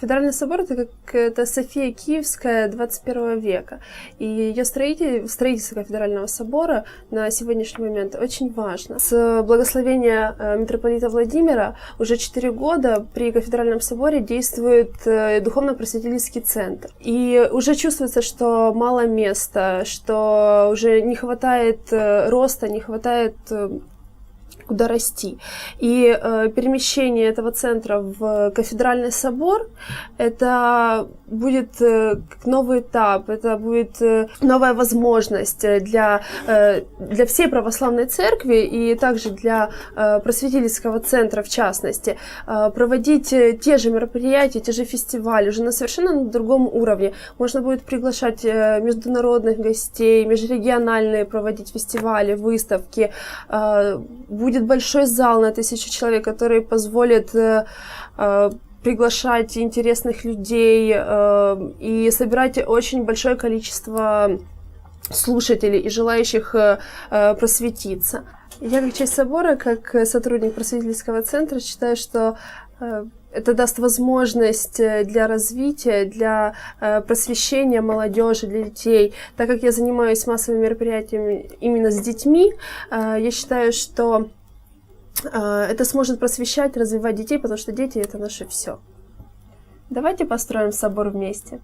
Кафедральный собор это как это София Киевская 21 века. И ее строитель, строительство кафедрального собора на сегодняшний момент очень важно. С благословения э, митрополита Владимира уже 4 года при кафедральном соборе действует э, духовно-просветительский центр. И уже чувствуется, что мало места, что уже не хватает э, роста, не хватает куда расти. И э, перемещение этого центра в кафедральный собор это будет э, новый этап, это будет э, новая возможность для, э, для всей православной церкви и также для э, просветительского центра в частности э, проводить э, те же мероприятия, те же фестивали уже на совершенно другом уровне. Можно будет приглашать э, международных гостей, межрегиональные проводить фестивали, выставки. Э, будет большой зал на тысячу человек, который позволит э, э, приглашать интересных людей э, и собирать очень большое количество слушателей и желающих просветиться. Я как часть собора, как сотрудник просветительского центра, считаю, что это даст возможность э, для развития, для э, просвещения молодежи, для детей. Так как я занимаюсь массовыми мероприятиями именно с детьми, э, я считаю, что это сможет просвещать, развивать детей, потому что дети это наше все. Давайте построим собор вместе.